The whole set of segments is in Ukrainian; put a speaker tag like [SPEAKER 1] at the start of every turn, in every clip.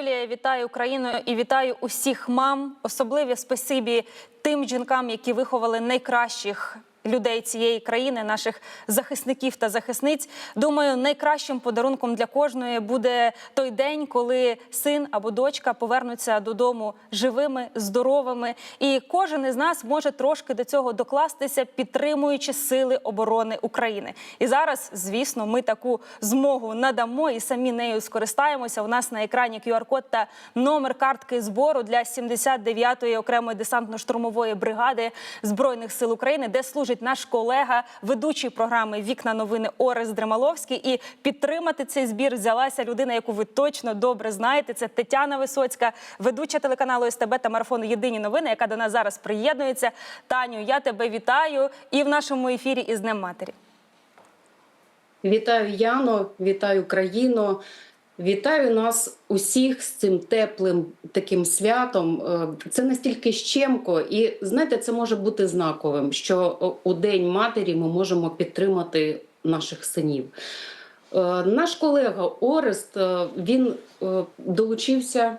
[SPEAKER 1] Юлія, вітаю Україну і вітаю усіх мам. Особливе спасибі тим жінкам, які виховали найкращих людей цієї країни, наших захисників та захисниць. Думаю, найкращим подарунком для кожної буде той день, коли син або дочка повернуться додому живими, здоровими, і кожен із нас може трошки до цього докластися, підтримуючи сили оборони України. І зараз, звісно, ми таку змогу надамо і самі нею скористаємося. У нас на екрані QR-код та номер картки збору для 79-ї окремої десантно-штурмової бригади збройних сил України, де служить наш колега, ведучий програми Вікна новини Орес Дремаловський. І підтримати цей збір взялася людина, яку ви точно добре знаєте. Це Тетяна Висоцька, ведуча телеканалу СТБ та марафону Єдині новини, яка до нас зараз приєднується. Таню, я тебе вітаю і в нашому ефірі із Днем Матері.
[SPEAKER 2] Вітаю Яно, вітаю країну, вітаю нас усіх з цим теплим таким святом. Е, Це настільки щемко, і знаєте, це може бути знаковим, що у День матері ми можемо підтримати наших синів. Е, Наш колега Орест е, він е, долучився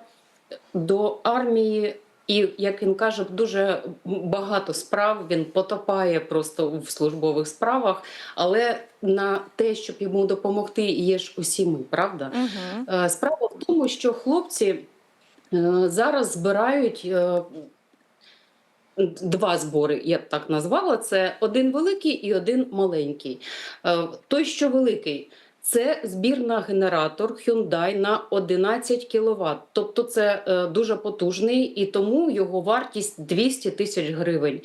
[SPEAKER 2] до армії. І як він каже, дуже багато справ він потопає просто в службових справах, але на те, щоб йому допомогти, є ж усі ми, правда?
[SPEAKER 1] Угу.
[SPEAKER 2] Справа в тому, що хлопці е, зараз збирають е, два збори, я б так назвала. Це один великий і один маленький. Той, що великий. Це збір на генератор Hyundai на 11 кВт. Тобто це е, дуже потужний і тому його вартість 200 тисяч гривень.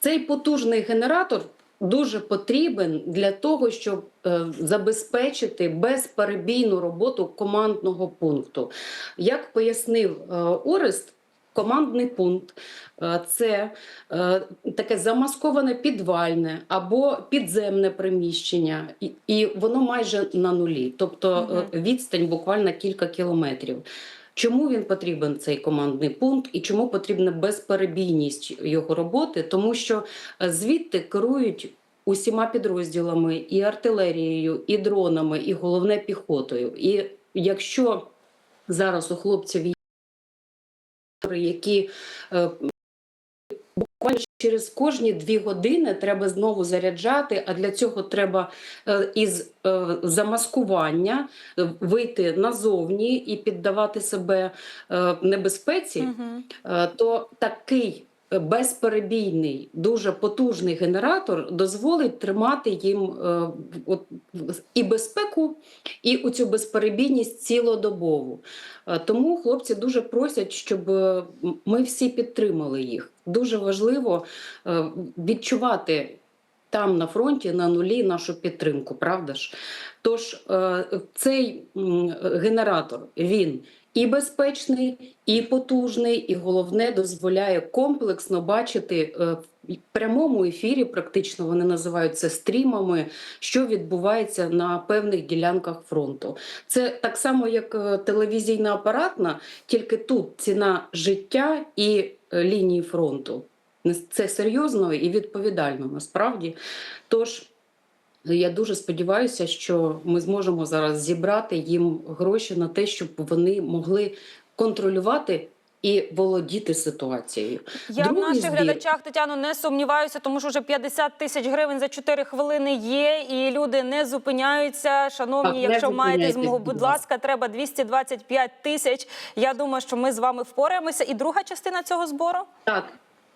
[SPEAKER 2] Цей потужний генератор дуже потрібен для того, щоб е, забезпечити безперебійну роботу командного пункту. Як пояснив е, Орест, командний пункт е, це е, таке замасковане підвальне або підземне приміщення, і, воно майже на нулі, тобто е, відстань буквально кілька кілометрів. Чому він потрібен цей командний пункт і чому потрібна безперебійність його роботи? Тому що звідти керують усіма підрозділами і артилерією, і дронами, і головне піхотою. І якщо зараз у хлопців які е, буквально через кожні дві години треба знову заряджати, а для цього треба е, із е, замаскування вийти назовні і піддавати себе небезпеці,
[SPEAKER 1] Угу.
[SPEAKER 2] то такий безперебійний, дуже потужний генератор дозволить тримати їм е, от, і безпеку, і у цю безперебійність цілодобову. Е, Тому хлопці дуже просять, щоб е, ми всі підтримали їх. Дуже важливо е, відчувати там на фронті на нулі нашу підтримку, правда ж? Тож е, цей генератор він і безпечний, і потужний, і головне дозволяє комплексно бачити е, в прямому ефірі. Практично вони називають це стрімами, що відбувається на певних ділянках фронту. Це так само, як е, телевізійна апаратна, тільки тут ціна життя і лінії фронту. Це серйозно і відповідально насправді. Тож я дуже сподіваюся, що ми зможемо зараз зібрати їм гроші на те, щоб вони могли контролювати і володіти ситуацією.
[SPEAKER 1] Я в наших
[SPEAKER 2] збір.
[SPEAKER 1] глядачах Тетяно не сумніваюся, тому що вже 50 тисяч гривень за 4 хвилини є, і люди не зупиняються. Шановні,
[SPEAKER 2] Так,
[SPEAKER 1] якщо маєте змогу,
[SPEAKER 2] будь
[SPEAKER 1] ласка, треба 225 тисяч. Я думаю, що ми з вами впораємося. І друга частина цього збору.
[SPEAKER 2] Так.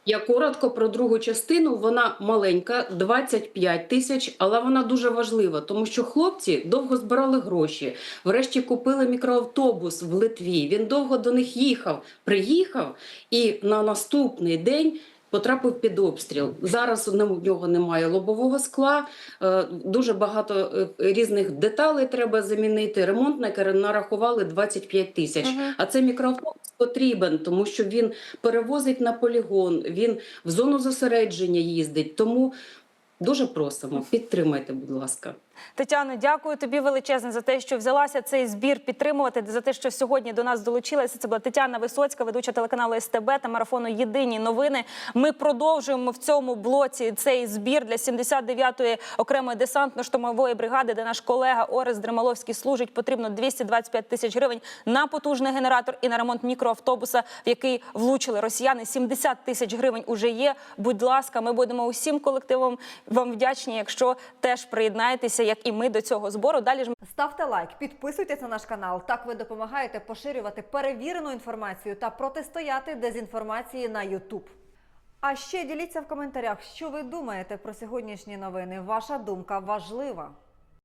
[SPEAKER 2] Я коротко про другу частину. Вона маленька, 25 тисяч, але вона дуже важлива, тому що хлопці довго збирали гроші. Врешті купили мікроавтобус в Литві. Він довго до них їхав. Приїхав і на наступний день. Потрапив під обстріл. Зараз у нього немає лобового скла, е, дуже багато е, різних деталей треба замінити. Ремонтники нарахували 25 тисяч.
[SPEAKER 1] Мгм.
[SPEAKER 2] А цей мікроавтобус потрібен, тому що він перевозить на полігон, він в зону зосередження їздить. Тому дуже просимо, підтримайте, будь ласка.
[SPEAKER 1] Тетяно, дякую тобі величезне за те, що взялася цей збір підтримувати, за те, що сьогодні до нас долучилася. Це була Тетяна Висоцька, ведуча телеканалу СТБ та марафону Єдині новини. Ми продовжуємо в цьому блоці цей збір для 79-ї окремої десантно-штурмової бригади, де наш колега Орес Дремаловський служить. Потрібно 225 тисяч гривень на потужний генератор і на ремонт мікроавтобуса, в який влучили росіяни. 70 тисяч гривень уже є. Будь ласка, ми будемо усім колективом вам вдячні, якщо теж приєднаєтеся, як і ми до цього збору. Далі ж
[SPEAKER 3] Ставте лайк, підписуйтесь на наш канал. Так ви допомагаєте поширювати перевірену інформацію та протистояти дезінформації на YouTube. А ще діліться в коментарях, що ви думаєте про сьогоднішні новини. Ваша думка важлива.